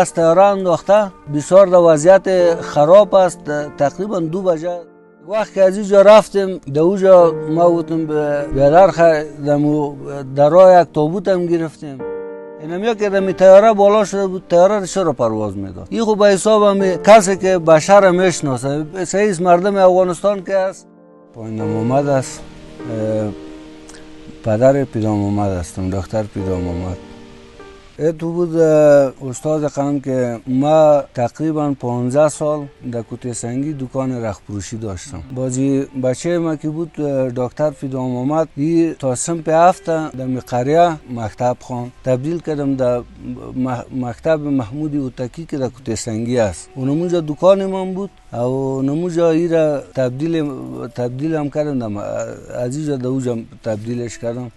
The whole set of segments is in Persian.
رستوران انداخته. بسیار در وضعیت خراب است تقریبا دو بجه. وقت که از اینجا رفتیم در اونجا ما بودیم بیادر دمو درای یک تابوت هم گرفتیم. اینم که دمی تیاره بالا شده بود تیاره چرا پرواز می‌داد این خوب به حساب هم کسی که بشر می‌شناسه سعیز مردم افغانستان که است. پایین محمد است. پدر پیدا محمد هستم دکتر پیدا محمد تو بود استاد قلم که ما تقریبا 15 سال در کوته سنگی دکان رخپروشی داشتم بازی بچه ما که بود دکتر فیدا محمد ای تا سمپ هفته در قریه مکتب خان تبدیل کردم در مکتب محمود اوتکی که در کوته سنگی است اونمونجا دکان من بود او نموجا ای را تبدیل تبدیل هم کردم از اینجا در تبدیلش کردم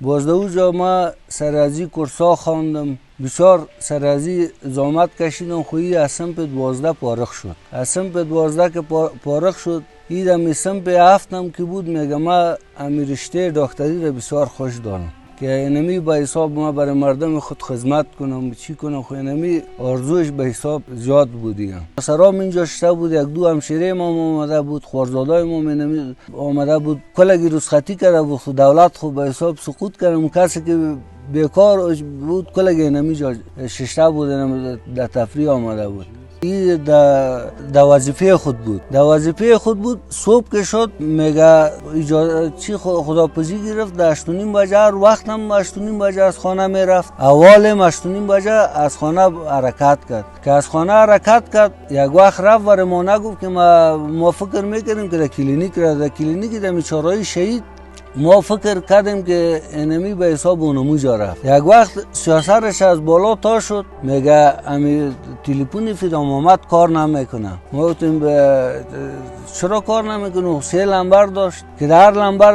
باز اوجا ما سرازی کرسا خواندم. بسیار سرازی زامت کشیدم خویی از سمپ دوازده پارخ شد. از سمپ دوازده که پارخ شد ایدم سمپ هفتم که بود میگه ما امیرشته دکتری را بسیار خوش دارم که اینمی به حساب ما برای مردم خود خدمت کنم چی کنم؟ خو اینمی آرزوش به حساب زیاد بودی. سرام اینجا شته بود یک دو همشیره ما آمده بود خوارزادای ما اینمی آمده بود. کلگی رسختی کرده بود خود دولت خود به حساب سقوط کرده کسی که بیکار بود کلگی اینمی جا ششته بود در تفریح آمده بود. این در وظیفه خود بود. در وظیفه خود بود صبح که شد میگه چی خداپزی گرفت در اشتونیم بجه هر وقت هم اشتونیم بجه از خانه می‌رفت. اول اشتونیم بجه از خانه حرکت کرد. که از خانه حرکت کرد یک وقت رفت و ما نگفت که ما, ما فکر می‌کنیم که در کلینیک را در کلینیک در چارای شهید ما فکر کردیم که انمی به حساب اونمو جا رفت. یک وقت سیاسرش از بالا تا شد میگه امی تلفنی فیدام آمد کار نمی‌کنه. ما گفتیم چرا کار نمی‌کنه سه لمبر داشت. که در لمبر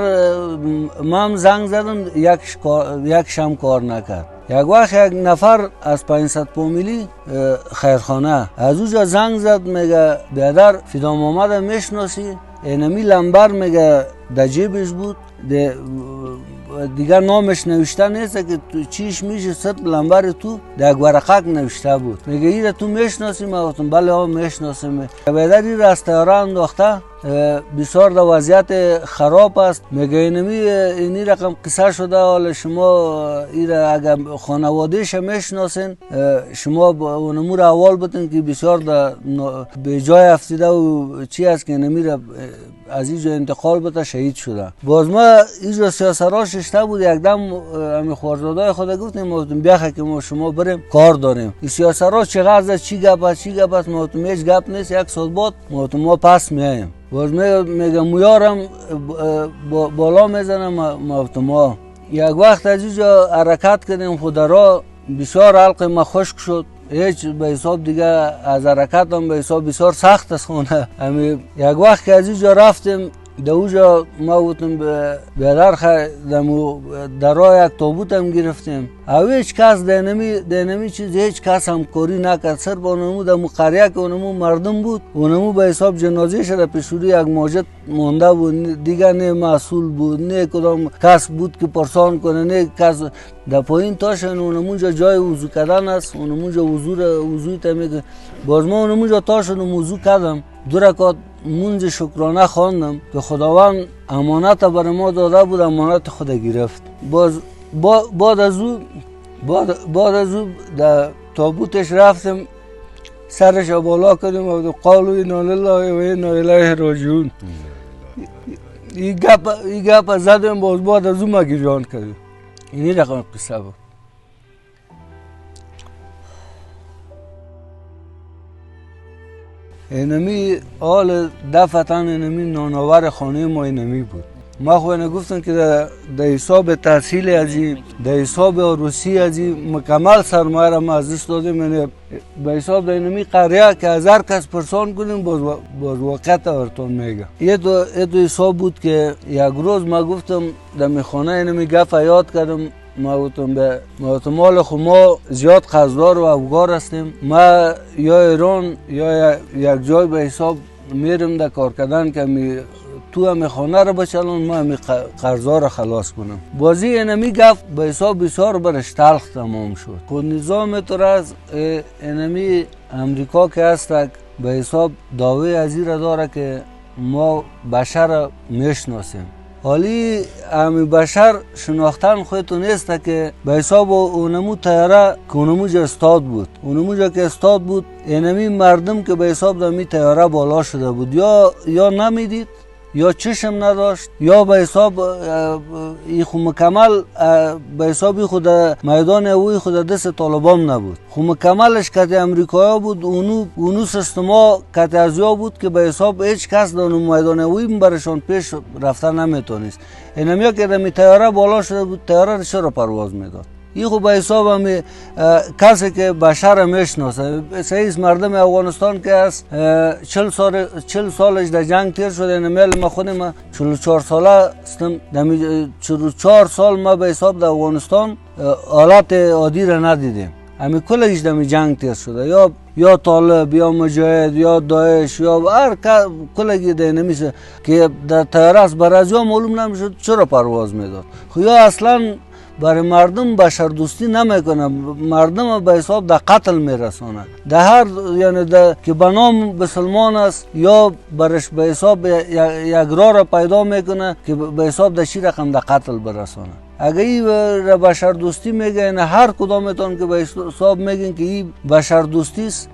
ما هم زنگ زدم یک, یک شم کار نکرد. یک وقت یک نفر از 500 پومیلی خیرخانه. از اوجا زنگ زد میگه بیادر فیدام آمد می‌شناسی؟ اینمی لمبر میگه در جیبش بود. دیگر نامش نوشته نیست که تو چیش میشه ست لنبر تو در ورقک نوشته بود میگه ایره تو می‌شناسی ما گفتم بله ها می‌شناسیم بیدر این رستوران انداخته بسیار در وضعیت خراب است میگه اینمی اینی رقم قصه شده حالا شما ایره اگر خانوادهش می‌شناسین شما اونمو رو اول بتین که بسیار در به جای افتیده و چی است که اینمی را از اینجا انتقال بده شهید شده باز ما اینجا سیاسرا ششته بود یک دم همین خوارزادای خود گفتیم ما بیاخه که ما شما بریم کار داریم. این سیاسرا چقدر چی گپ چی گپ است ما هیچ گپ نیست یک سال بعد ما ما پس میایم باز میگم مویارم بالا می‌زنم ما ما یک وقت از اینجا حرکت کردیم خودرا بسیار حلق ما خشک شد. هیچ به حساب دیگه از حرکت هم به حساب بسیار سخت است خونه. همین یک وقت که از اینجا رفتیم در اوجا ما بودیم به بیادر دمو درای یک تابوت هم گرفتیم. او هیچ کس دینمی دینمی چیز هیچ کس هم کاری نکرد. سر با اونمو دمو قریه که اونمو مردم بود اونمو به حساب جنازه شده پیشوری یک ماجد مونده بود. دیگه نه مسئول بود نه کدام کس بود که پرسان کنه نه کس. در پایین تاشن اونمونجا جای وضو کردن است اونمونجا وضو وضوی میگه. باز ما اونمونجا تاشن وضو کردم. دو رکات منز شکرانه خواندم که خداوند امانت بر ما داده بود امانت خود گرفت. باز بعد از او بعد, از او در تابوتش رفتم سرش بالا کردیم و قالو اینا لله و اینا الیه راجعون. این گپ این گپ زدم باز بعد از او ما گریان کردیم اینی رقم قصه بود. اینمی آل دفتن اینمی ناناور خانه ما اینمی بود. ما خو گفتن که در حساب تحصیل ازی در حساب عروسی ازی مکمل سرمایه را ما ازش دادیم. یعنی به حساب در اینمی قریه که از هر کس پرسان کنیم باز, باز وقت ورتون میگه. یه دو, حساب بود که یک روز ما گفتم در میخانه اینمی گفت یاد کردم ما گفتم به مال خو ما زیاد قرضدار و افگار هستیم. ما یا ایران یا یک جای به حساب میرم در کار کردن که می تو هم خانه رو بچلون ما هم قرضا رو خلاص کنم بازی اینمی گفت به حساب بسیار برش تلخ تمام شد. خود نظام تو از اینمی امریکا که هست به حساب داوه از داره که ما بشر می‌شناسیم. حالی امی بشر شناختن خودتو نیست که به حساب اونمو تیاره که اونمو جا استاد بود اونمو جا که استاد بود اینمی مردم که به حساب دمی تیاره بالا شده بود یا یا نمی‌دید یا چشم نداشت یا به حساب ای خو مکمل به حساب خود میدان اوی خود دست طالبان نبود. خو مکملش کت امریکایی بود اونو اونو سیستما کت ازیا بود که به حساب هیچ کس در میدان اوی برشان پیش رفتن نمی‌تونست. اینمیا که دمی تیاره بالا شده بود تیاره چرا پرواز می‌داد؟ این خوب به حساب همی کسی که بشر می‌شناسه سعیز مردم افغانستان که است چل, سال چل سالش در جنگ تیر شده نمیل ما خودم چلو چار ساله استم چلو چار سال ما به حساب در افغانستان حالات عادی را ندیدیم همی کلش دمی جنگ تیر شده یا یا طالب یا مجاهد یا داعش یا هر کلگی ده نمیشه که در تیرس بر از یا معلوم نمی‌شد چرا پرواز می‌داد خو یا اصلا برای مردم بشر دوستی نمی‌کنه مردم به حساب در قتل میرسانه در هر یعنی ده که به نام مسلمان است یا برش به حساب یک راه را پیدا می‌کنه که به حساب در شی رقم در قتل برسانه اگر ای بشر دوستی میگه هر کدامتان که به حساب میگین که این بشر دوستی است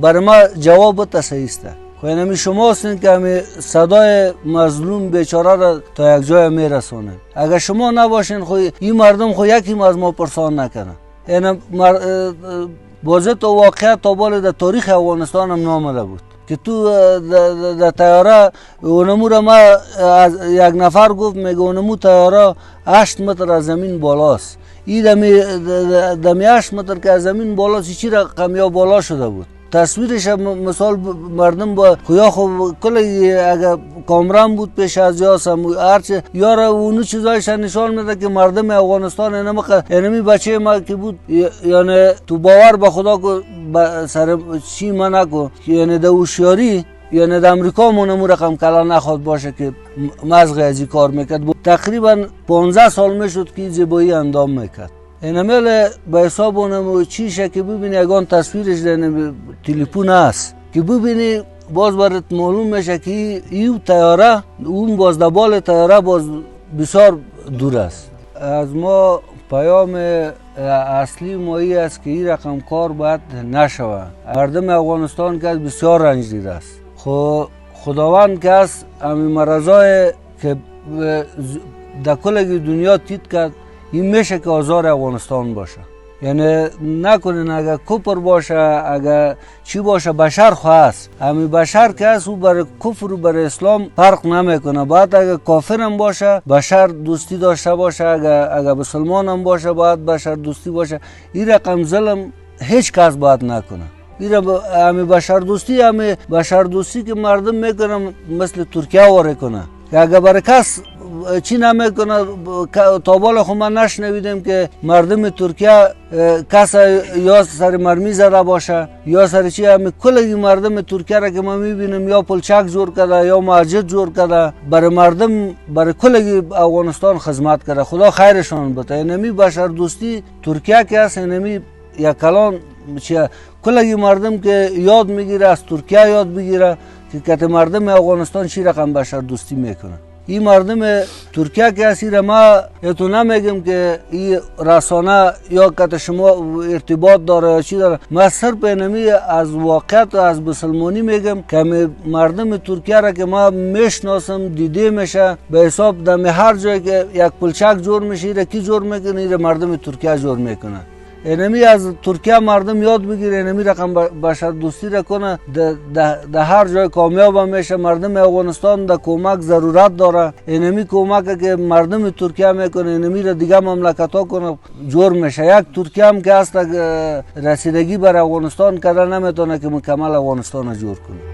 برای ما جواب تسهیسته خو اینمی شما هستین که همی صدای مظلوم بیچاره را تا یک جای میرسونه اگر شما نباشین خو این مردم خو یکی از ما پرسان نکنه این بازه تو واقعیت تا بال در تاریخ افغانستان هم نامده بود. که تو در تیاره اونمو را ما از یک نفر گفت میگه اونمو تیاره 8 متر از زمین بالاست. این دمی, دمی 8 متر که از زمین بالاست چی رقم یا بالا شده بود؟ تصویرش مثال مردم با خویا خو کل اگر کامران بود پیش از یا هرچه یارا اونو چیزایش نشان میده که مردم افغانستان اینم اینمی بچه ما که بود یعنی تو باور به خدا کو سر چی من نکو یعنی ده اوشیاری یعنی در امریکا مونمو رقم کلا نخواد باشه که مزغ از کار می‌کرد تقریبا 15 سال می‌شد که زیبایی اندام می‌کرد اینمیل به حساب اونم چیشه که ببینی اگان تصویرش در تلفن است که ببینی باز برات معلوم میشه که این تیاره اون باز دبال تیاره باز بسیار دور است از ما پیام اصلی ما ای است که این رقم کار باید نشوه مردم افغانستان که بسیار رنج دیده است خو خداوند که است امی مرزای که در کل دنیا تید کرد این میشه که آزار افغانستان باشه. یعنی نکنین اگر کفر باشه اگر چی باشه بشر خواست. همین بشر که هست او بر کفر و بر اسلام فرق نمی‌کنه. باید اگر کافر هم باشه بشر دوستی داشته باشه. اگر اگر مسلمان هم باشه باید بشر دوستی باشه. این رقم ظلم هیچ کس باید نکنه. این همین بشر دوستی همین بشر دوستی که مردم می‌کنن مثل ترکیه واره کنه. که اگر برای کس چی نمی‌کنه تا بالا خو من نشنویدم که مردم ترکیه کس یا سر مرمی زده باشه یا سر چی؟ همه کل مردم ترکیه را که ما می‌بینیم یا پلچک جور کرده یا مسجد جور کرده برای مردم برای کل افغانستان خدمت کرده. خدا خیرشان بده. اینمی بشر دوستی ترکیه که هست اینمی یا کلان کل مردم که یاد می‌گیره از ترکیه یاد بگیره که کت مردم افغانستان چی رقم بشر دوستی می‌کنه؟ این مردم ترکیه که را ما اتو نمیگم که این رسانه یا که شما ارتباط داره یا چی داره ما اینمی از واقعیت و از مسلمانی میگم که مردم ترکیه را که ما می‌شناسم دیده میشه به حساب دم هر جای که یک پلچک جور میشه را کی جور می‌کنه؟ مردم ترکیه جور می‌کنه اینمی از ترکیه مردم یاد بگیره اینمی رقم بشر دوستی را کنه در هر جای کامیاب میشه مردم افغانستان در کمک ضرورت داره اینمی کمک که مردم ترکیه می‌کنه اینمی را دیگه مملکت ها کنه جور میشه یک ترکیه هم که هست رسیدگی بر افغانستان کرده نمی‌تونه که مکمل افغانستان جور کنه